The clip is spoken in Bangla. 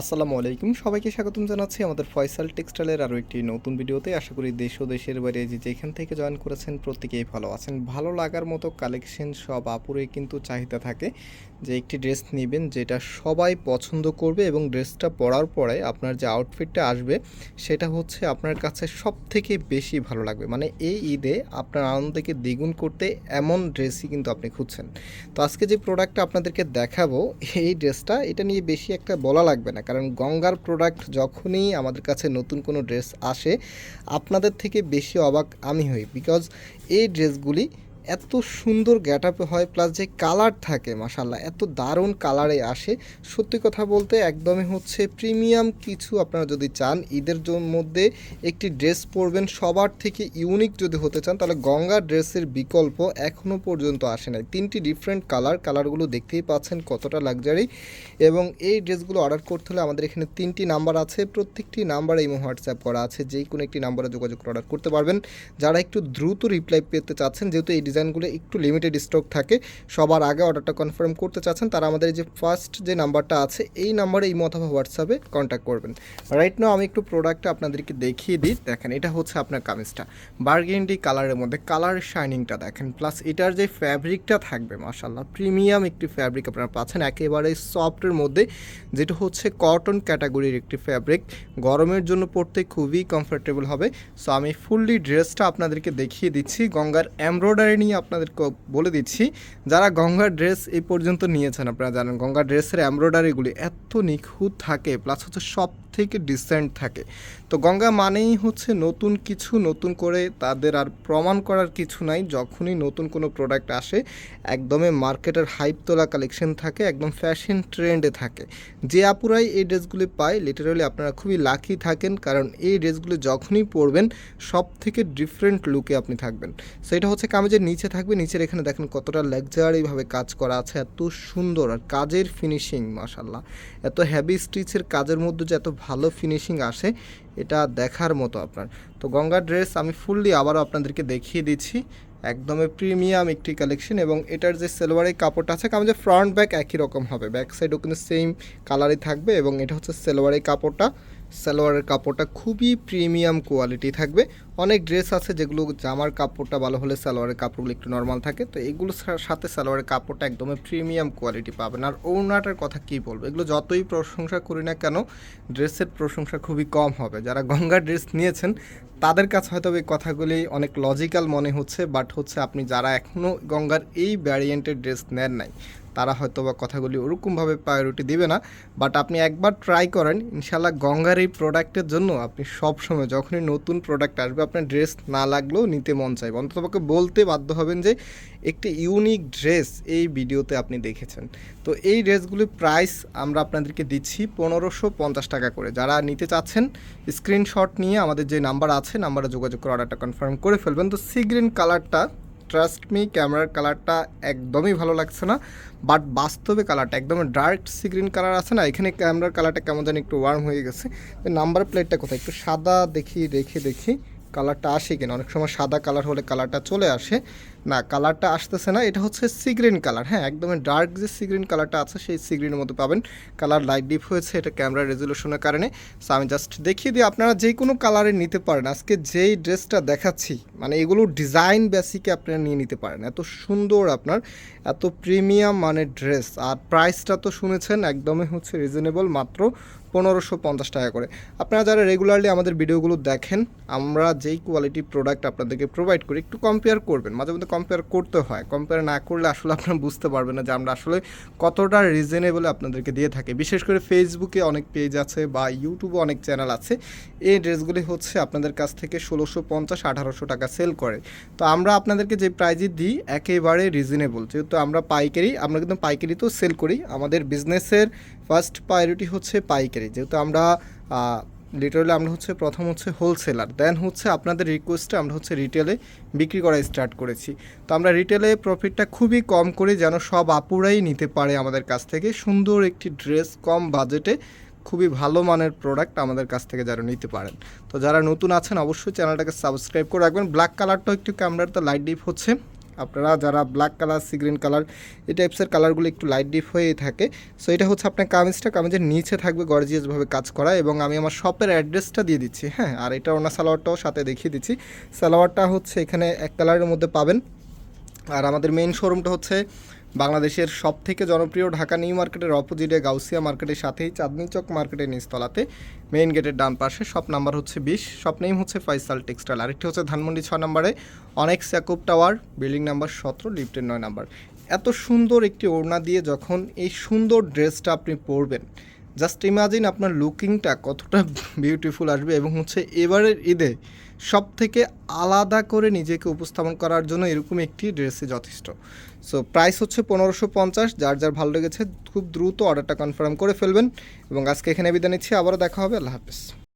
আসসালামু আলাইকুম। সবাইকে স্বাগতম জানাচ্ছি আমাদের ফয়সাল টেক্সটাইলের আরও একটি নতুন ভিডিওতে। আশা করি দেশ ও দেশের বাইরে যে যেখান থেকে জয়েন করেছেন প্রত্যেকেই ভালো আছেন। ভালো লাগার মতো কালেকশন সব আপুরে কিন্তু চাহিদা থাকে। যে একটি ড্রেস নেবেন যেটা সবাই পছন্দ করবে এবং ড্রেসটা পরার পরে আপনার যে আউটফিটটা আসবে, সেটা হচ্ছে আপনার কাছে সব থেকে বেশি ভালো লাগবে। মানে এই ঈদে আপনার আনন্দকে দ্বিগুণ করতে এমন ড্রেসই কিন্তু আপনি খুঁজছেন। তো আজকে যে প্রোডাক্টটা আপনাদেরকে দেখাবো, এই ড্রেসটা এটা নিয়ে বেশি একটা বলা লাগবে না। কারণ গঙ্গার প্রোডাক্ট যখনই আমাদের কাছে নতুন কোনো ড্রেস আসে, আপনাদের থেকে বেশি অবাক আমি হই বিকজ এই ড্রেসগুলি এত সুন্দর গ্যাট আপে হয় প্লাস যে কালার থাকে মাসাল্লাহ এত দারুণ কালারে আসে। সত্যি কথা বলতে একদমই হচ্ছে প্রিমিয়াম কিছু আপনারা যদি চান, ঈদের মধ্যে একটি ড্রেস পরবেন, সবার থেকে ইউনিক যদি হতে চান, তাহলে গঙ্গা ড্রেসের বিকল্প এখনও পর্যন্ত আসে নাই। তিনটি ডিফারেন্ট কালার কালারগুলো দেখতেই পাচ্ছেন কতটা লাক্সারি এবং এই ড্রেসগুলো অর্ডার করতে হলে আমাদের এখানে তিনটি নাম্বার আছে, প্রত্যেকটি নাম্বার এই হোয়াটসঅ্যাপ করা আছে যেই কোনো একটি নাম্বারে যোগাযোগ অর্ডার করতে পারবেন। যারা একটু দ্রুত রিপ্লাই পেতে চাচ্ছেন, যেহেতু এই ডিজাইনগুলো একটু লিমিটেড স্টক থাকে, সবার আগে অর্ডারটা কনফার্ম করতে চাচ্ছেন, তারা আমাদের যে ফার্স্ট যে নাম্বারটা আছে, এই নাম্বারে এই অথবা হোয়াটসঅ্যাপে কন্ট্যাক্ট করবেন। রাইট নাও আমি একটু প্রোডাক্টটা আপনাদেরকে দেখিয়ে দিই, দেখেন এটা হচ্ছে আপনার কামিজটা। বার্গেন্ডি কালারের মধ্যে কালার শাইনিংটা দেখেন প্লাস এটার যে ফ্যাব্রিকটা থাকবে মাসাল্লাহ প্রিমিয়াম একটি ফ্যাব্রিক আপনারা পাচ্ছেন, একেবারে সফটের মধ্যে, যেটা হচ্ছে কটন ক্যাটাগরির একটি ফ্যাব্রিক গরমের জন্য পরতে খুবই কমফোর্টেবল হবে। সো আমি ফুললি ড্রেসটা আপনাদেরকে দেখিয়ে দিচ্ছি, গঙ্গার এমব্রয়ডারি নিয়ে আপনাদেরকে বলে দিচ্ছি, যারা গঙ্গার ড্রেস এই পর্যন্ত নিয়েছেন, আপনারা জানেন গঙ্গার ড্রেসের এমব্রয়ডারিগুলি এত নিখুঁত থাকে প্লাস হচ্ছে সব থেকে ডিসেন্ট থাকে। তো গঙ্গা মানেই হচ্ছে নতুন কিছু, নতুন করে তাদের আর প্রমাণ করার কিছু নাই। যখনই নতুন কোনো প্রোডাক্ট আসে, একদমই মার্কেটের হাইপ তোলা কালেকশন থাকে, একদম ফ্যাশন ট্রেন্ডে থাকে। যে আপুরাই এই ড্রেসগুলি পায় লিটারালি আপনারা খুবই লাকি থাকেন, কারণ এই ড্রেসগুলি যখনই পরবেন সব থেকে ডিফারেন্ট লুকে আপনি থাকবেন। সেটা হচ্ছে কামিজের নিচে থাকবে, নিচের এখানে দেখেন কতটা লাক্সারিভাবে কাজ করা আছে, এত সুন্দর আর কাজের ফিনিশিং মাসাল্লাহ এত হ্যাভি স্টিচের কাজের মধ্যে যে এত ভালো ফিনিশিং আসে, এটা দেখার মতো আপনার। তো গঙ্গা ড্রেস আমি ফুললি আবারও আপনাদেরকে দেখিয়ে দিচ্ছি। একদমই প্রিমিয়াম একটি কালেকশন এবং এটার যে সেলোয়ারের কাপড়টা আছে, কারণ যে ফ্রন্ট ব্যাক একই রকম হবে। ব্যাক সাইডও কিন্তু সেম কালারই থাকবে এবং এটা হচ্ছে সেলোয়ারের কাপড়টা। সালোয়ারের কাপড়টা খুবই প্রিমিয়াম কোয়ালিটি থাকবে। অনেক ড্রেস আছে যেগুলো জামার কাপড়টা ভালো হলে সালোয়ারের কাপড়গুলো একটু নর্মাল থাকে। তো এগুলোর সা- সাথে সালোয়ারের কাপড়টা একদমই প্রিমিয়াম কোয়ালিটি পাবেন। আর ওড়নাটার কথা কি বলব? এগুলো যতই প্রশংসা করি না কেন ড্রেসের প্রশংসা খুবই কম হবে। যারা গঙ্গা ড্রেস নিয়েছেন, তাদের কাছে হয়তো এই কথাগুলি অনেক লজিক্যাল মনে হচ্ছে বাট হচ্ছে আপনি যারা এখনও গঙ্গার এই ভ্যারিয়েন্টের ড্রেস নেন নাই, তারা হয়তো বা কথাগুলি ওরকমভাবে প্রায়োরিটি দিবে না। বাট আপনি একবার ট্রাই করেন ইনশাল্লাহ গঙ্গার এই প্রোডাক্টের জন্য আপনি সবসময়, যখনই নতুন প্রোডাক্ট আসবে আপনার ড্রেস না লাগলেও নিতে মন চাইবে। অন্ততপক্ষে বলতে বাধ্য হবেন যে একটি ইউনিক ড্রেস এই ভিডিওতে আপনি দেখেছেন। তো এই ড্রেসগুলির প্রাইস আমরা আপনাদেরকে দিচ্ছি পনেরোশো পঞ্চাশ টাকা করে। যারা নিতে চাচ্ছেন স্ক্রিনশট নিয়ে আমাদের যে নাম্বার আছে নাম্বারে যোগাযোগ করে অর্ডারটা কনফার্ম করে ফেলবেন। তো সি গ্রিন কালারটা ট্রাস্ট মি ক্যামেরার কালারটা একদমই ভালো লাগছে না। বাট বাস্তবে কালারটা একদম ডার্ক সি গ্রিন কালার আছে না, এখানে ক্যামেরার কালারটা কেমন জানি একটু ওয়ার্ম হয়ে গেছে। নাম্বার প্লেটটা কোথায়? একটু সাদা দেখি রেখে দেখি। কালারটা আসে কিনা? অনেক সময় সাদা কালার হলে কালারটা চলে আসে। না কালারটা আসতেছে না, এটা হচ্ছে সিগ্রিন কালার হ্যাঁ একদমই ডার্ক যে সিগ্রিন কালারটা আছে, সেই সিগ্রিনের মতো পাবেন। কালার লাইট ডিপ হয়েছে, এটা ক্যামেরা রেজলিউশনের কারণে। সো আমি জাস্ট দেখিয়ে দিই, আপনারা যে কোনো কালারে নিতে পারেন, আজকে যেই ড্রেসটা দেখাচ্ছি মানে এগুলো ডিজাইন বেসিকে আপনারা নিয়ে নিতে পারেন। এত সুন্দর আপনার, এত প্রিমিয়াম মানের ড্রেস আর প্রাইসটা তো শুনেছেন, একদমই হচ্ছে রিজনেবল মাত্র পনেরোশো পঞ্চাশ টাকা করে। আপনারা যারা রেগুলারলি আমাদের ভিডিওগুলো দেখেন, আমরা যেই কোয়ালিটি প্রোডাক্ট আপনাদেরকে প্রোভাইড করি, একটু কম্পেয়ার করবেন মাঝে মধ্যে কম্পেয়ার করতে হয়। কম্পেয়ার না করলে আসলে আপনারা বুঝতে পারবেন না যে আমরা আসলে কতটা রিজনেবল আপনাদেরকে দিয়ে থাকি। বিশেষ করে ফেসবুকে অনেক পেজ আছে বা ইউটিউবে অনেক চ্যানেল আছে। এই ড্রেসগুলি হচ্ছে আপনাদের কাছ থেকে ষোলোশো পঞ্চাশ আঠারোশো টাকা সেল করে। তো আমরা আপনাদেরকে যে প্রাইজে দিই, একেবারে রিজনেবল যেহেতু আমরা পাইকারি, আমরা কিন্তু পাইকারিতেও সেল করি। আমাদের বিজনেসের ফার্স্ট প্রায়োরিটি হচ্ছে পাইকারি। যেহেতু আমরা লিটারালি আমরা হচ্ছে প্রথম হচ্ছে হোলসেলার দেন হচ্ছে আপনাদের রিকোয়েস্টে আমরা হচ্ছে রিটেলে বিক্রি করা স্টার্ট করেছি। তো আমরা রিটেলে প্রফিটটা খুবই কম করে যেন সব আপুরাই নিতে পারে আমাদের কাছ থেকে। সুন্দর একটি ড্রেস কম বাজেটে খুবই ভালো মানের প্রোডাক্ট আমাদের কাছ থেকে যারা নিতে পারেন। তো যারা নতুন আছেন অবশ্যই চ্যানেলটাকে সাবস্ক্রাইব করে রাখবেন। ব্ল্যাক কালারটাও একটু ক্যামেরাতে লাইট ডিপ হচ্ছে। আপনারা যারা black colour sea green colour এই টাইপসের কালারগুলো একটু লাইট ডিপ হয়েই থাকে। সো এটা হচ্ছে আপনার কামিজটা। কামিজের নিচে থাকবে গর্জিয়াসভাবে কাজ করা এবং আমি আমার শপের অ্যাড্রেসটা দিয়ে দিচ্ছি হ্যাঁ? আর এটা ওনার সালোয়ারটাও সাথে দেখিয়ে দিচ্ছি। সালোয়ারটা হচ্ছে এখানে এক কালারের মধ্যে পাবেন। আর আমাদের মেইন শোরুমটা হচ্ছে বাংলাদেশের সব থেকে জনপ্রিয় ঢাকা নিউ মার্কেটের অপোজিটে গাউসিয়া মার্কেটের সাথেই চাঁদনি চক মার্কেটের নিচতলাতে মেইন গেটের ডান পাশে শপ নাম্বার হচ্ছে বিশ। শপ নেম হচ্ছে ফয়সাল টেক্সটাইল। আরেকটি হচ্ছে ধানমন্ডি ছ নম্বরে অনেক স্যাকুপ টাওয়ার, বিল্ডিং নাম্বার সতেরো, লিফটের নয় নাম্বার। এত সুন্দর একটি ওড়না দিয়ে যখন এই সুন্দর ড্রেসটা আপনি পরবেন, জাস্ট ইমাজিন আপনার লুকিংটা কতটা বিউটিফুল আসবে এবং হচ্ছে এবারের ঈদে সব থেকে আলাদা করে নিজেকে উপস্থাপন করার জন্য এরকম একটি ড্রেসই যথেষ্ট। সো প্রাইস হচ্ছে পনেরোশো পঞ্চাশ, যার যার ভালো লেগেছে, খুব দ্রুত অর্ডারটা কনফার্ম করে ফেলবেন। এবং আজকে এখানে বিদায় নিচ্ছি, আবারও দেখা হবে, আল্লাহ হাফেজ।